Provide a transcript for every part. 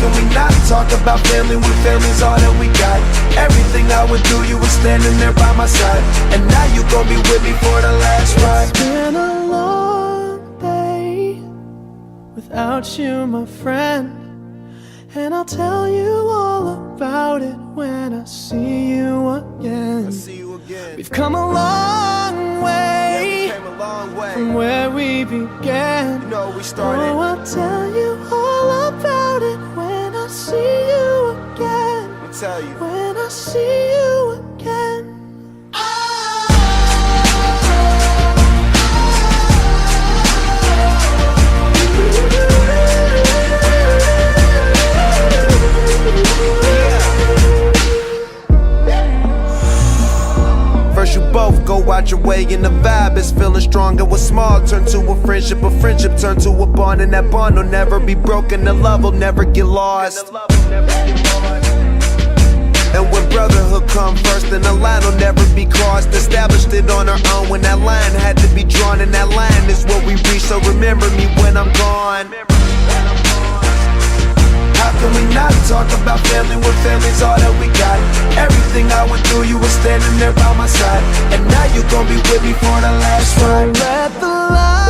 Can we not talk about family when family's all that we got? Everything I would do, you were standing there by my side. And now you gon' be with me for the last ride. It's been a long day without you, my friend. And I'll tell you all about it when I see you again. See you again. We've come a long way came a long way. from where we began. You know we started. Oh, I'll tell you tell you. When I see you again. First you both go out your way and the vibe is feeling stronger. What's small turn to a friendship, a friendship turn to a bond, and that bond will never be broken. The love will never get lost. And when brotherhood come first, and the line will never be crossed. Established it on our own when that line had to be drawn, and that line is what we reach. So remember me when I'm gone. How can we not talk about family when family's all that we got? Everything I went through, you were standing there by my side. And now you gon' be with me for the last ride. Let the light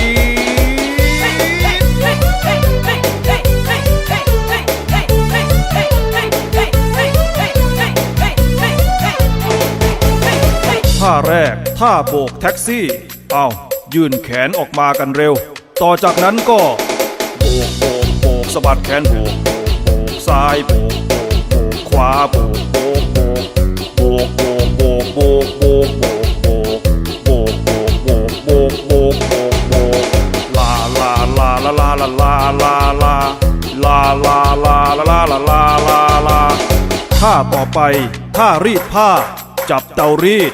ท่าแรก ท่าโบกแท็กซี่ เอายื่นแขนออกมากันเร็ว ต่อจากนั้นก็ โบกโบกโบกสะบัดแขนโบกโบกโบกซ้ายโบกโบกโบกขวาโบกโบกโบกโบกโบกโบกโบกโบกโบกโบกโบกโบกโบกโบกโบกโบกโบกลาลาลาลาลาลาลาลาลาลาลาลาลาลาลาลาลาลาท่าต่อไปท่ารีดผ้า จับเตารีด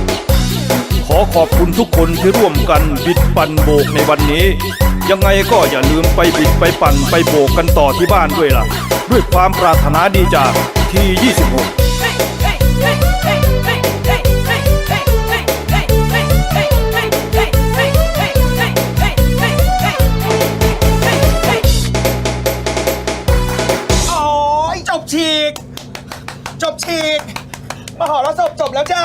อขอบคุณทุกคนที่ร่วมกันบิดปั่นโบกในวันนี้ ยังไงก็อย่าลืมไปบิดไปปั่นไปโบกกันต่อที่บ้านด้วยล่ะ ด้วยความปรารถนาดีจากที26จบฉีกจบฉีกมหรสพจบแล้วจ้า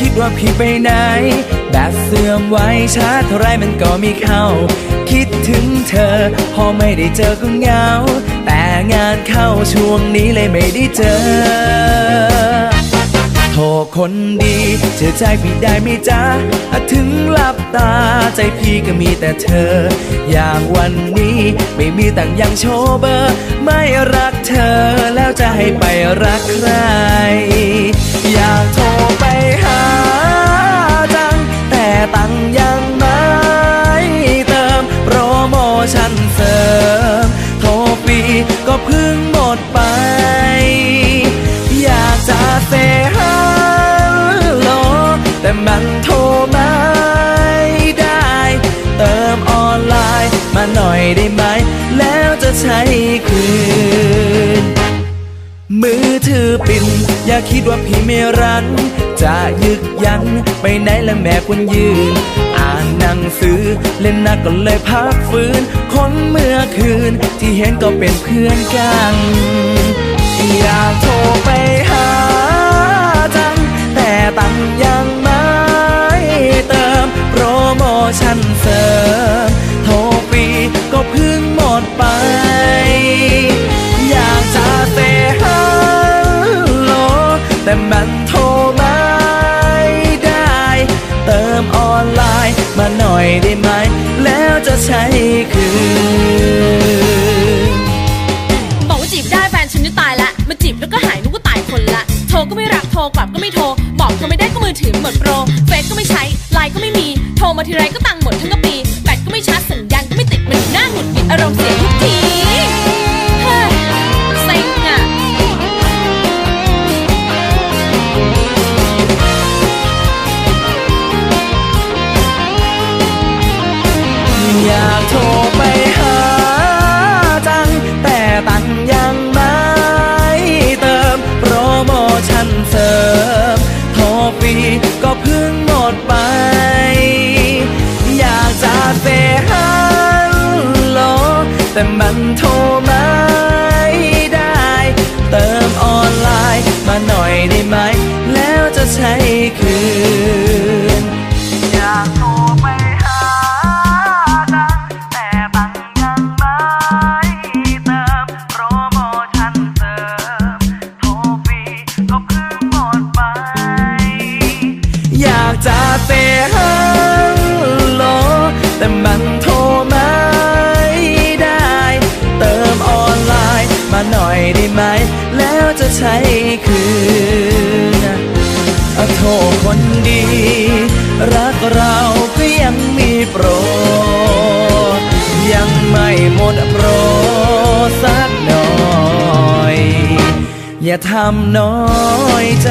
คิดว่าพี่ไปไหน แบตเสื่อมไว้ช้าเท่าไรมันก็มีเข้า คิดถึงเธอ พอไม่ได้เจอก็เหงา แต่งานเข้าช่วงนี้เลยไม่ได้เจอ โทรคนดีเชื่อใจพี่ได้ไหมจ๊ะอะถึงหลับตาใจพี่ก็มีแต่เธอ อย่างวันนี้ไม่มีตังค์ยังโชว์เบอร์ ไม่รักเธอแล้วจะให้ไปรักใครอยากโทร คืน มือถือปิ่นอย่าคิดว่าพี่ไม่รัน จะยึกยันไปไหนและแม่ควรยืน อ่านหนังสือเล่นหนักก็เลยพักฟื้น คนเมื่อคืนที่เห็นก็เป็นเพื่อนกัน อยากโทรไปหาจัง แต่ตังยังไม่เติมโปรโมชั่นเสริม ก็เพิ่งหมดไป อยากจะเซฮัลโหลแต่มันโทรไม่ได้ เติมออนไลน์มาหน่อยได้ไหม แล้วจะใช้คืนบอกว่าจีบได้แฟนฉันจะตายละมาจีบแล้วก็หายนึกว่าตายคนละ โทรก็ไม่รับโทรกลับก็ไม่โทร บอกโทรไม่ได้ก็มือถือหมดโปร เฟซก็ไม่ใช้ไลน์ก็ไม่มี โทรมาทีไรก็ตัง จะใช้คืนอโทษคนดี รักเราก็ยังมีโปร ยังไม่หมดโปรสักหน่อย อย่าทำน้อยใจ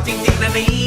Argentina, me.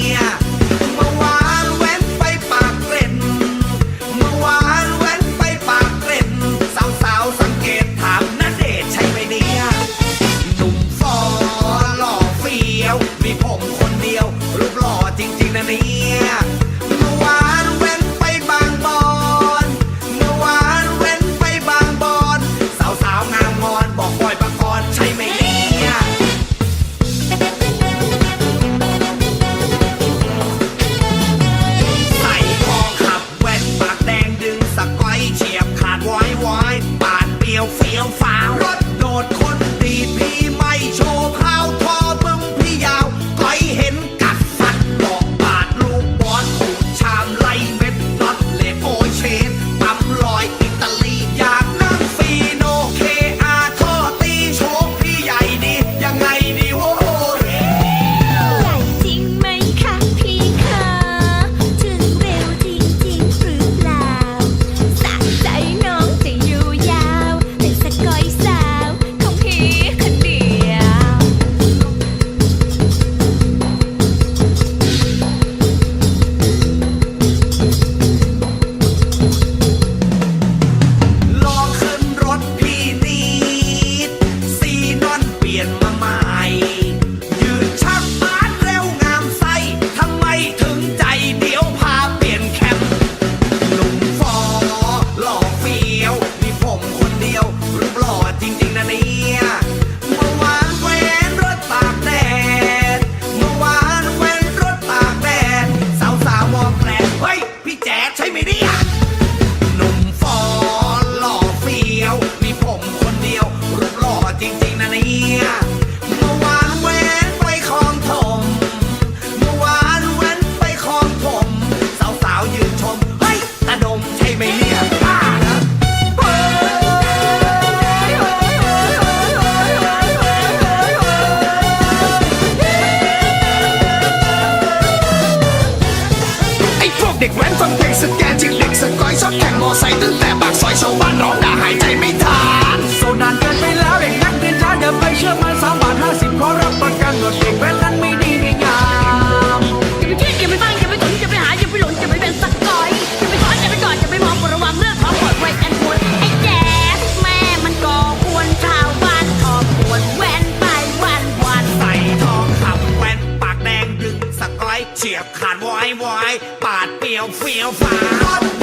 ฟังเพลงสแกนจิล็กสก้อยชอบแข่งมอไซค์ตั้งแต่ปากซอยชาวบ้านร้อง feel, feel, fine.